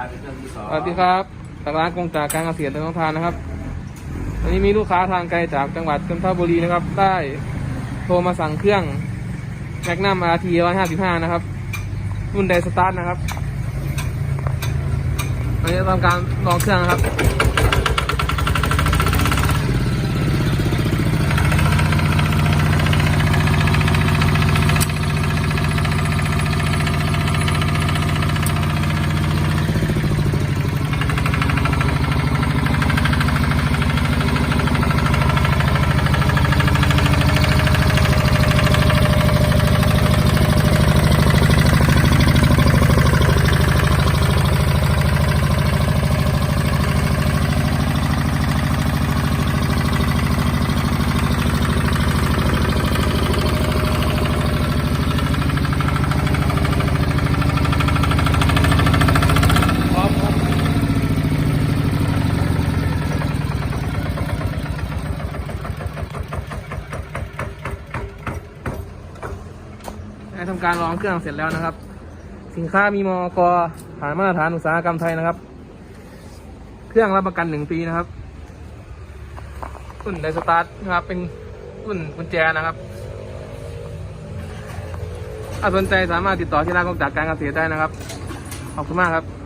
าเป็นเครื่องที่สองสวัสดีครับทางร้านกงจากการเกษตรน้องทานนะครับวันนี้มีลูกค้าทางไกลจากจังหวัดจันทบุรีนะครับ ได้โทรมาสั่งเครื่องแมกนัมอาร์ทีร้อยห้าสิบห้านะครับ รุ่นไดสตาร์ทนะครับวันนี้จะทำการลองเครื่องนะครับ ได้ทำการลองเครื่องเสร็จแล้วนะครับ สินค้ามีมอกผ่านมาตรฐานอุตสาหกรรมไทยนะครับ เครื่องรับประกันหนึ่งปีนะครับรุ่นไดสตาร์ทนะครับ เป็นรุ่นกุญแจนะครับถ้าสนใจสามารถติดต่อที่ร้านกงจากการเกษตรได้นะครับ ขอบคุณมากครับ